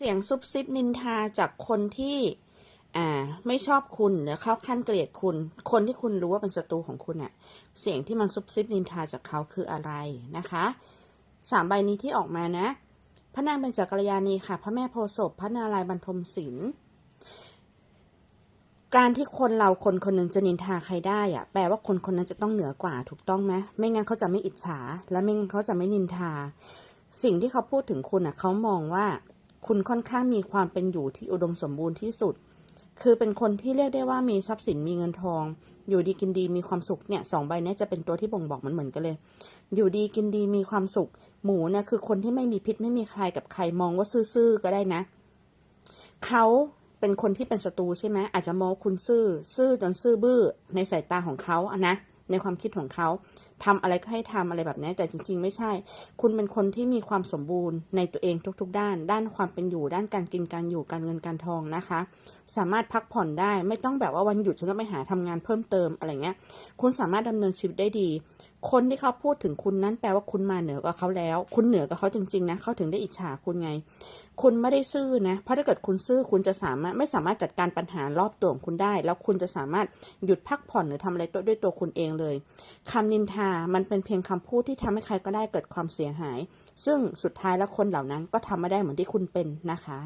เสียงซุบซิบนินทาจากคนที่อ่าไม่ชอบคุณหรือเขาขั้นเกลียดคุณ คนที่คุณรู้ว่าเป็นศัตรูของคุณอะเสียงที่มันซุบซิบนินทาจากเขาคืออะไรนะคะสามใบนี้ที่ออกมานะ พระนางเป็นจักรยานีค่ะ พระแม่โพศพพระนารายณ์บรรทมศิลป์การที่คนเราคนคนหนึ่งจะนินทาใครได้อะแปลว่าคนคนนั้นจะต้องเหนือกว่าถูกต้องไหมไม่งั้นเขาจะไม่อิจฉา และไม่งั้นเขาจะไม่นินทา สิ่งที่เขาพูดถึงคุณอะเขามองว่า คุณค่อนข้างมีความเป็นอยู่ที่อุดมสมบูรณ์ที่สุด คือเป็นคนที่เรียกได้ว่ามีทรัพย์สินมีเงินทอง อยู่ดีกินดีมีความสุขเนี่ยสองใบเนี้จะเป็นตัวที่บ่งบอกมันเหมือนกันเลย อยู่ดีกินดีมีความสุข หมูเนี่ยคือคนที่ไม่มีพิษไม่มีใครกับใครมองว่าซื่อๆก็ได้นะ เขาเป็นคนที่เป็นศัตรูใช่ไหมอาจจะมองคุณซื่อ ซื่อจนซื่อบื้อในสายตาของเขาอะนะ ในความคิดของเขาทำอะไรก็ให้ทำอะไรแบบนี้ แต่จริง ๆ ไม่ใช่ คุณเป็นคนที่มีความสมบูรณ์ในตัวเองทุก ๆ ด้าน ด้านความเป็นอยู่ ด้านการกินการอยู่การเงินการทองนะคะ สามารถพักผ่อนได้ไม่ต้องแบบว่าวันหยุดฉันต้องไปหาทำงานเพิ่มเติมอะไรเงี้ย คุณสามารถดำเนินชีวิตได้ดี คนที่เขาพูดถึงคุณนั้นแปลว่าคุณมาเหนือกว่าเขาแล้ว คุณเหนือกว่าเขาจริงๆนะเขาถึงได้อิจฉาคุณไง คุณไม่ได้ซื่อนะ เพราะถ้าเกิดคุณซื่อคุณจะสามารถไม่สามารถจัดการปัญหารอบตัวของคุณได้ แล้วคุณจะสามารถหยุดพักผ่อนหรือทำอะไรตัวด้วยตัวคุณเองเลยคำนินทา มันเป็นเพียงคำพูดที่ทำให้ใครก็ได้เกิดความเสียหาย ซึ่งสุดท้ายแล้วคนเหล่านั้นก็ทำไม่ได้เหมือนที่คุณเป็นนะคะ